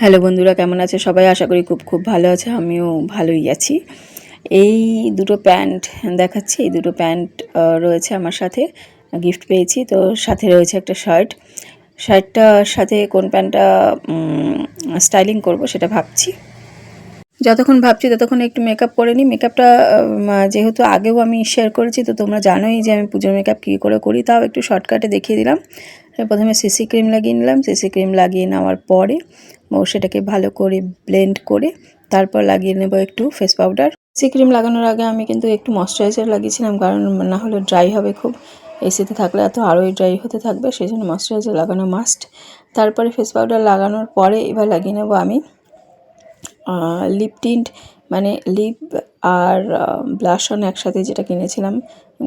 Hello বন্ধুরা, কেমন আছে সবাই? আশা করি খুব খুব ভালো আছে, আমিও ভালোই আছি। এই দুটো প্যান্ট দেখাচ্ছি, এই দুটো প্যান্ট রয়েছে আমার সাথে, গিফট পেয়েছি, তো সাথে রয়েছে একটা শার্ট। শার্টটার সাথে কোন প্যান্টটা স্টাইলিং করব সেটা ভাবছি। যতক্ষণ ভাবছি ততক্ষণ একটু মেকআপ করে নিই। মেকআপটা যেহেতু আগেও আমি শেয়ার করেছি, তো তোমরা জানোই যে আমি পুজোর মেকআপ কী করে করি, তাও একটু শর্টকাটে দেখিয়ে দিলাম। প্রথমে সিসি ক্রিম লাগিয়ে নিলাম। সিসি ক্রিম লাগিয়ে নেওয়ার পরে সেটাকে ভালো করে ব্লেন্ড করে তারপর লাগিয়ে নেব একটু ফেস পাউডার সিসি ক্রিম লাগানোর আগে আমি কিন্তু একটু ময়শ্চারাইজার লাগিয়েছিলাম, কারণ না হলে ড্রাই হবে খুব। এসিতে থাকলে এত আরোই ড্রাই হতে থাকবে, সেই জন্য ময়শ্চারাইজার লাগানো মাস্ট তারপরে ফেস পাউডার লাগানোর পরে এবার লাগিয়ে নেব আমি লিপ টিন্ট মানে লিপ আর ব্লাশ অন একসাথে যেটা কিনেছিলাম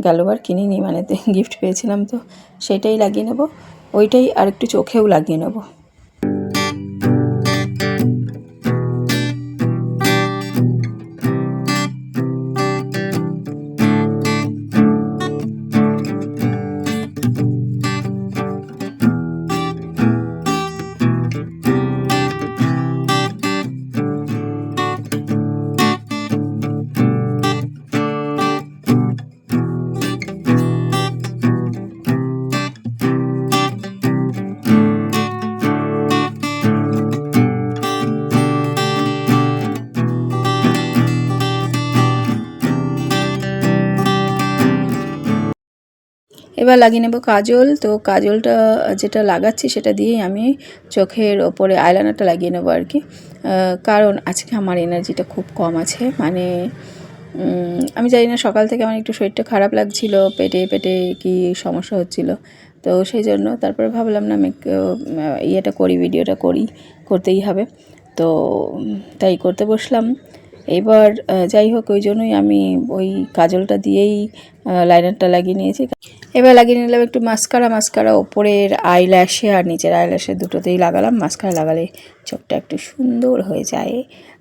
গেলোবার কিনিনি মানে গিফট পেয়েছিলাম তো, সেটাই লাগিয়ে নেব। ওইটাই আর একটু চোখেও লাগিয়ে নেব। এবার লাগিয়ে নেব কাজল। তো কাজলটা, যেটা লাগাচ্ছি সেটা দিয়েই আমি চোখের ওপরে আইলাইনারটা লাগিয়ে নেব আর কি। কারণ আজকে আমার এনার্জিটা খুব কম আছে। মানে আমি জানি না, সকাল থেকে আমার একটু শরীরটা খারাপ লাগছিল, পেটে পেটে কি সমস্যা হচ্ছিল। তো সেই জন্য তারপরে ভাবলাম না, আমি ইয়েটা করি, ভিডিওটা করি, করতেই হবে। তো তাই করতে বসলাম। এবার যাই হোক, ওই জন্যই আমি ওই কাজলটা দিয়েই লাইনারটা লাগিয়ে নিয়েছি। এবার লাগিয়ে নিলাম একটু মাস্কারা মাস্কারা ওপরের আইল্যাশে আর নিচের আইল্যাশে দুটোতেই লাগালাম। মাস্কারা লাগালে চোখটা একটু সুন্দর হয়ে যায়।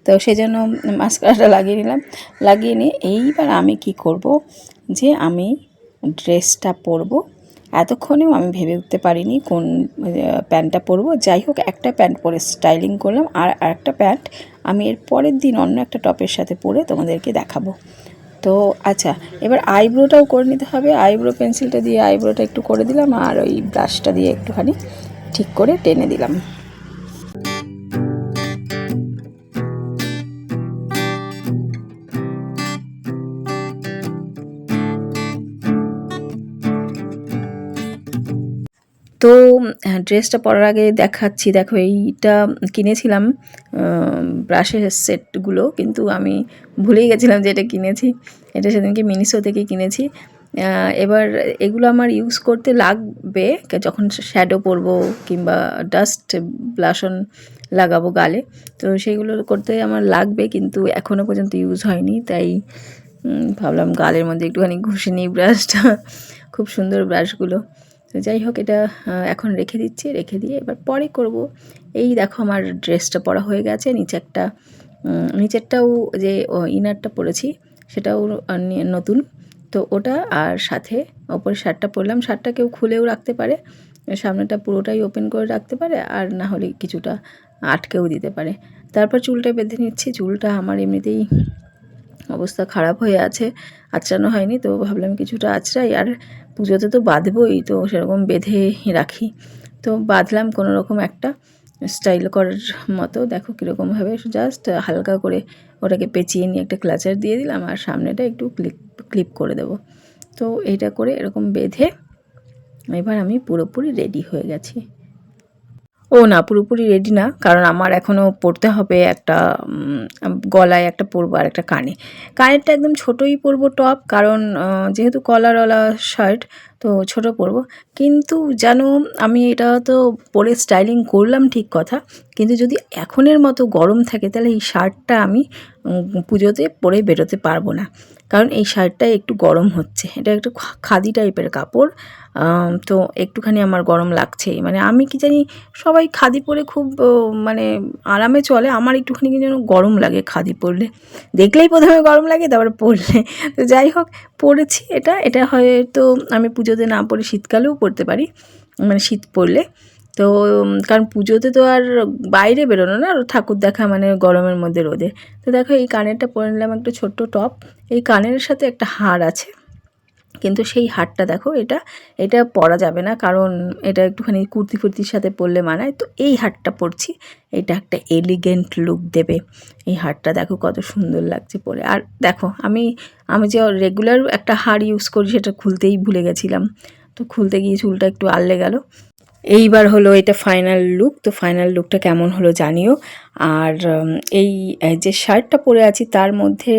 তো সেজন্য মাস্কারাটা লাগিয়ে নিলাম। লাগিয়ে নিয়ে এইবার আমি কি করব যে আমি ড্রেসটা পরবো। এতক্ষণেও আমি ভেবে উঠতে পারিনি কোন প্যান্টটা পরবো। যাই হোক, একটা প্যান্ট পরে স্টাইলিং করলাম আর একটা প্যান্ট আমি এর পরের দিন অন্য একটা টপের সাথে পরে তোমাদেরকে দেখাবো। তো আচ্ছা এবার আইব্রোটাও করে নিতে হবে। আইব্রো পেন্সিলটা দিয়ে আইব্রোটা একটু করে দিলাম আর ওই ব্রাশটা দিয়ে একটুখানি ঠিক করে টেনে দিলাম। তো হ্যাঁ, ড্রেসটা পরার আগে দেখাচ্ছি। দেখো এইটা কিনেছিলাম ব্রাশের সেটগুলো কিন্তু আমি ভুলেই গেছিলাম যে এটা কিনেছি। এটা সেদিনকে মিনিসো থেকে কিনেছি। এবার এগুলো আমার ইউজ করতে লাগবে যখন শ্যাডো পরবো কিংবা ডাস্ট ব্লাশন লাগাবো গালে। তো সেগুলো করতে আমার লাগবে কিন্তু এখনও পর্যন্ত ইউজ হয়নি। তাই ভাবলাম গালের মধ্যে একটুখানি ঘষে নিই ব্রাশটা খুব সুন্দর ব্রাশগুলো তো যাই হোক, এটা এখন রেখে দিচ্ছি, রেখে দিয়ে এবার পরে করব। এই দেখো আমার ড্রেসটা পরা হয়ে গেছে, নিচে একটা নিচেরটাও যে ইনারটা পরেছি, সেটাও নতুন। তো ওটা আর সাথে ওপরে শার্টটা পরলাম, শার্টটা কেউ খুলেও রাখতে পারে, সামনেটা পুরোটাই ওপেন করে রাখতে পারে, আর না হলে কিছুটা আটকেও দিতে পারে। তারপর চুলটা বেঁধে নিচ্ছি, চুলটা আমার এমনিতেই অবস্থা খারাপ হয়ে আছে, আঁচড়ানো হয়নি, তো ভাবলাম কিছুটা আঁচড়াই, আর পুজোতে তো বাঁধবই, তো সেরকম বেঁধে রাখি। তো বাঁধলাম কোনো রকম একটা স্টাইল করার মতো, দেখো কীরকমভাবে জাস্ট হালকা করে ওটাকে পেঁচিয়ে নিয়ে একটা ক্লাচার দিয়ে দিলাম, আর সামনেটা একটু ক্লিপ ক্লিপ করে দেবো। তো এটা করে এরকম বেঁধে এবার আমি পুরোপুরি রেডি হয়ে গেছি। ও না, পুরোপুরি রেডি না, কারণ আমার এখনও পড়তে হবে একটা গলায় একটা পরবো আর একটা কানে। কানেরটা একদম ছোটোই পরবো টপ কারণ যেহেতু কলার কলারওয়ালা শার্ট তো ছোট পরবো। কিন্তু যেন আমি এটা তো পরে স্টাইলিং করলাম ঠিক কথা। কিন্তু যদি এখনের মতো গরম থাকে, তাহলে এই শার্টটা আমি পুজোতে পরে বেরোতে পারব না। কারণ এই শার্টটা একটু গরম হচ্ছে। এটা একটু খাদি টাইপের কাপড়। তো একটুখানি আমার গরম লাগছেই। মানে আমি কি জানি, সবাই খাদি পরে খুব মানে আরামে চলে। আমার একটুখানি যেন গরম লাগে খাদি পরলে। দেখলেই প্রথমে গরম লাগে, তারপরে পরলে। তো যাই হোক, পরেছি এটা। এটা হয়তো আমি পুজোতে না পরে শীতকালেও পড়তে পারি মানে শীত পড়লে। তো কারণ পুজোতে তো আর বাইরে বেরোনো না, আর ঠাকুর দেখা মানে গরমের মধ্যে রোদে। তো দেখো এই কানেরটা পরে নিলাম একটা ছোট্ট টপ, এই কানের সাথে একটা হার আছে। কিন্তু সেই হারটা দেখো, এটা এটা পরা যাবে না, কারণ এটা একটুখানি কুর্তি ফুর্তির সাথে পরলে মানায়। তো এই হারটা পরছি, এটা একটা এলিগেন্ট লুক দেবে। এই হারটা দেখো কত সুন্দর লাগছে পরে। আর দেখো, আমি আমি যে রেগুলার একটা হার ইউজ করি, সেটা খুলতেই ভুলে গেছিলাম। তো খুলতে গিয়ে চুলটা একটু আললে গেল। এইবার হলো এটা ফাইনাল লুক তো ফাইনাল লুকটা কেমন হলো জানিও। আর এই যে শার্টটা পরে আছি, তার মধ্যে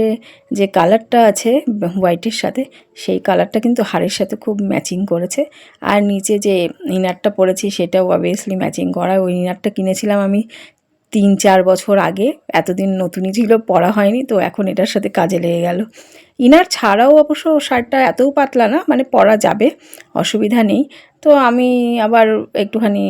যে কালারটা আছে হোয়াইটের সাথে, সেই কালারটা কিন্তু হাড়ের সাথে খুব ম্যাচিং করেছে। আর নিচে যে ইনারটা পরেছি, সেটাও অবভিয়াসলি ম্যাচিং করা। ওই ইনারটা কিনেছিলাম আমি তিন চার বছর আগে, এতদিন নতুনই ছিল পরা হয়নি, তো এখন এটার সাথে কাজে লেগে গেল। ইনার ছাড়াও অবশ্য শার্টটা এতও পাতলা না মানে পরা যাবে, অসুবিধা নেই। তো আমি আবার একটুখানি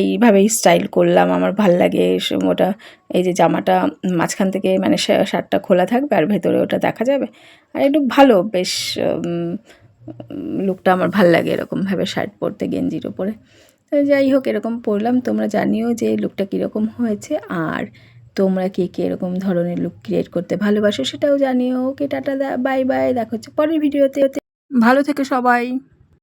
এইভাবেই স্টাইল করলাম, আমার ভালো লাগে ওটা, এই যে জামাটা মাঝখান থেকে মানে শার্টটা খোলা থাকবে আর ভেতরে ওটা দেখা যাবে। আর একটু ভালো, বেশ লুকটা আমার ভালো লাগে এরকমভাবে শার্ট পরতে গেঞ্জির ওপরে। যাই হোক, এরকম পড়লাম। তোমরা জানিও যে লুকটা কীরকম হয়েছে আর তোমরা কে কে এরকম ধরনের লুক ক্রিয়েট করতে ভালোবাসো সেটাও জানিও। Okay, tata bye bye. দেখা হচ্ছে পরের ভিডিওতে। ভালো থেকে সবাই।